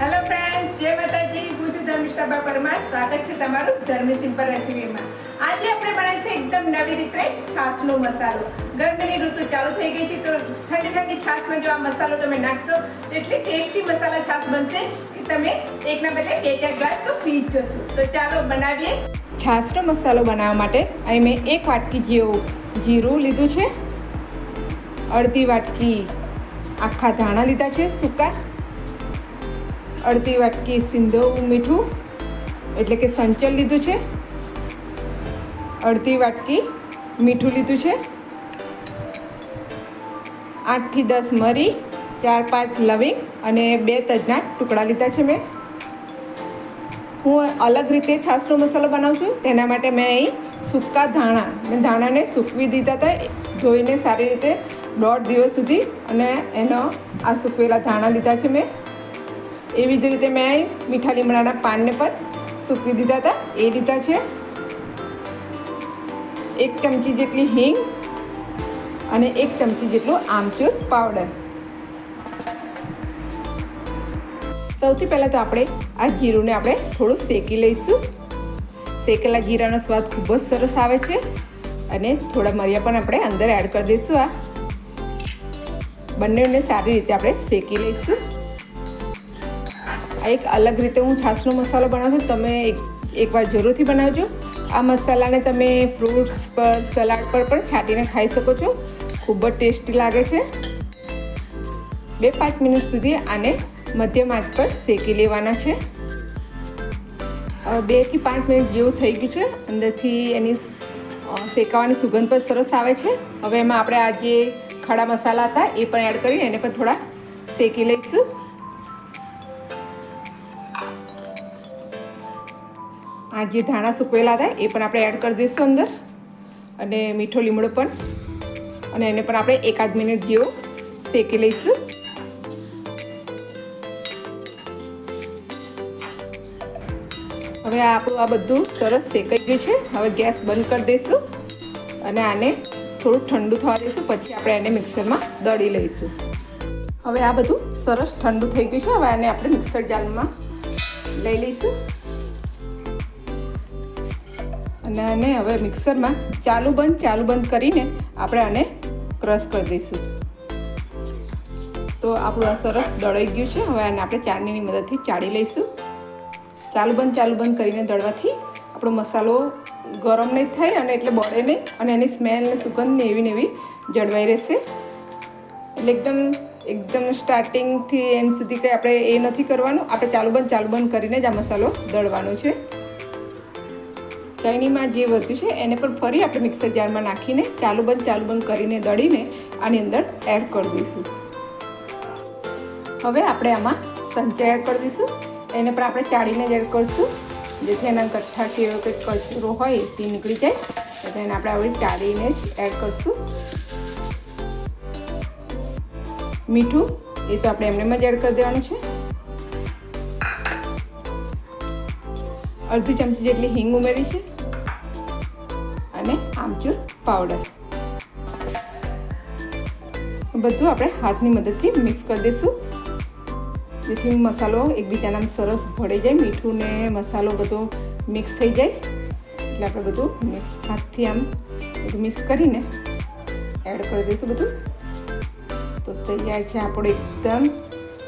Hello friends જય માતાજી, હું છું ધર્મિષ્ઠાબા પરમાર. સ્વાગત છે તમારું ધર્મી સિમ્પલ રેસીપીમાં. આજે આપણે બનાવીશું એકદમ નવી રીતે છાશનો મસાલો. ગરમીની ઋતુ ચાલુ થઈ ગઈ છે, તો ઠંડી ઠંડી છાશમાં જો આ મસાલો તમે નાખશો એટલી ટેસ્ટી મસાલા છાશ બનશે કે તમે એકના બદલે બે ચાર ગ્લાસ તો પી જ જશો. તો ચાલો બનાવીએ. છાશનો મસાલો બનાવવા માટે અહીં મેં એક વાટકી જેવું જીરું લીધું છે. અડધી વાટકી આખા ધાણા લીધા છે, સૂકા અડધી વાટકી સિંધો મીઠું, એટલે કે સંચલ લીધું છે. અડધી વાટકી મીઠું લીધું છે. આઠથી દસ મરી, ચાર પાંચ લવિંગ અને બે તજના ટુકડા લીધા છે મેં. હું અલગ રીતે છાશનો મસાલો બનાવું છું, તેના માટે મેં અહીં સૂકા ધાણા, મેં ધાણાને સૂકવી દીધા હતા ધોઈને સારી રીતે દોઢ દિવસ સુધી અને એનો આ સૂકવેલા ધાણા લીધા છે મેં. એવી જ રીતે મેં મીઠા લીમડાના પાનને પણ સૂકવી દીધા હતા. એ લીધા છે. એક ચમચી જેટલી હિંગ અને એક ચમચી જેટલું આમચૂર પાવડર. સૌથી પહેલાં તો આપણે આ જીરુંને આપણે થોડું શેકી લઈશું. શેકેલા જીરાનો સ્વાદ ખૂબ જ સરસ આવે છે અને થોડા મરિયા પણ આપણે અંદર એડ કરી દઈશું આ. બંનેને સારી રીતે આપણે શેકી લઈશું. આ એક અલગ રીતે હું છાશનો મસાલો બનાવું છું. તમે એક એકવાર જરૂરથી બનાવજો. આ મસાલાને તમે ફ્રૂટ્સ પર સલાડ પર પણ છાંટીને ખાઈ શકો છો. ખૂબ જ ટેસ્ટી લાગે છે. બે પાંચ મિનિટ સુધી આને મધ્યમ આંચ પર શેકી લેવાના છે. બે બેથી પાંચ મિનિટ જેવું થઈ ગયું છે. અંદરથી એની શેકાવાની સુગંધ પણ સરસ આવે છે. હવે એમાં આપણે આ જે ખડા મસાલા હતા એ પણ એડ કરી એને પણ થોડા શેકી લઈશું. આ જે ધાણા સૂકવેલા હતા એ પણ આપણે એડ કરી દઈશું અંદર. અને મીઠો લીમડો પણ. અને એને પણ આપણે એકાદ મિનિટ જેવો શેકી લઈશું. હવે આપણું આ બધું સરસ શેકાઈ ગયું છે. હવે ગેસ બંધ કરી દઈશું. અને આને થોડું ઠંડુ થવા દઈશું, પછી આપણે એને મિક્સરમાં દળી લઈશું. હવે આ બધું સરસ ઠંડુ થઈ ગયું છે. હવે આને આપણે મિક્સર જારમાં લઈ લઈશું. અને આને હવે મિક્સરમાં ચાલુ બંધ ચાલુ બંધ કરીને આપણે આને ક્રશ કરી દઈશું. તો આપણું આ સરસ દળાઈ ગયું છે. હવે આને આપણે ચાળણીની મદદથી ચાળી લઈશું. ચાલુ બંધ ચાલુ બંધ કરીને દળવાથી આપણો મસાલો ગરમ નહીં થાય અને એટલે બળે નહીં અને એની સ્મેલ ને સુગંધ ને એવી ને એવી જળવાઈ રહેશે. એટલે એકદમ એકદમ સ્ટાર્ટિંગથી એન્ડ સુધી કંઈ આપણે એ નથી કરવાનું. આપણે ચાલુ બંધ ચાલુ બંધ કરીને જ આ મસાલો દળવાનો છે. ચાઇનીમાં જે વધ્યું છે, એને પણ ફરી આપણે મિક્સર જારમાં નાખીને ચાલુ બંધ ચાલુ બંધ કરીને દળીને આની અંદર એડ કરી દઈશું. હવે આપણે આમાં સંચા એડ કરી દઈશું. એને પણ આપણે ચાળીને જ એડ કરીશું. જેથી એના ગઠ્ઠા કે એવો કંઈક કચરો હોય તે નીકળી જાય. એટલે એને આપણે આવડી ચાળીને જ એડ કરીશું. મીઠું એ તો આપણે એમને જ એડ કરી દેવાનું છે. અડધી ચમચી જેટલી હિંગ ઉમેરી છે અને આમચૂર પાવડર. બધું આપણે હાથની મદદથી મિક્સ કરી દઈશું. જેથી મસાલો એકબીજાના સરસ ભળી જાય, મીઠું ને મસાલો બધો મિક્સ થઈ જાય. એટલે આપણે બધું હાથથી આમ બધું મિક્સ કરીને એડ કરી દઈશું બધું. તો તૈયાર છે આપણો એકદમ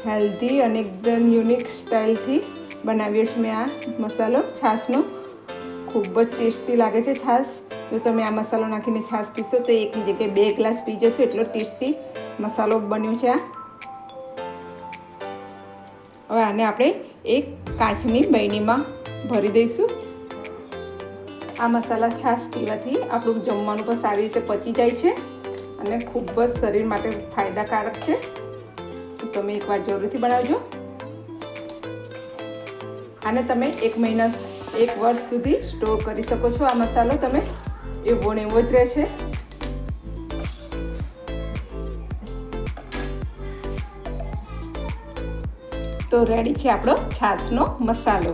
હેલ્ધી અને એકદમ યુનિક સ્ટાઇલથી બનાવ્યો છે મેં આ મસાલો, છાશનો. ખૂબ જ ટેસ્ટી લાગે છે છાશ. જો તમે આ મસાલો નાખીને છાશ પીશો તો એકની જગ્યાએ બે ગ્લાસ પી જશો. એટલો ટેસ્ટી મસાલો બન્યો છે આ. હવે આને આપણે એક કાચની બૈનીમાં ભરી દઈશું. આ મસાલા છાશ પીવાથી આપણું જમવાનું પણ સારી રીતે પચી જાય છે અને ખૂબ જ શરીર માટે ફાયદાકારક છે. તો તમે એકવાર જરૂરથી બનાવજો. આને તમે એક મહિના, એક વર્ષ સુધી સ્ટોર કરી શકો છો. આ મસાલો તમે એવો ને એવો જ રહેશે તો રેડી છે આપણો છાશનો મસાલો.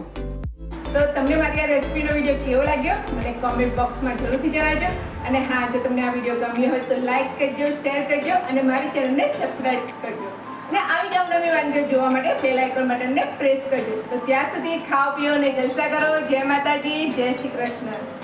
તો તમને મારી આ રેસીપીનો વીડિયો કેવો લાગ્યો? મને કોમેન્ટ બોક્સમાં જરૂરથી જણાવજો. અને હા, જો તમને આ વીડિયો ગમ્યો હોય તો લાઇક કરજો શેર કરજો અને મારી ચેનલને સબસ્ક્રાઈબ કરજો. અને આવી જ નવી વાનગીઓ જોવા માટે બેલ આઇકોન બટનને પ્રેસ કરજો. તો ત્યાં સુધી ખાઓ, પીઓ અને જલસા કરો. જય માતાજી, જય શ્રી કૃષ્ણ.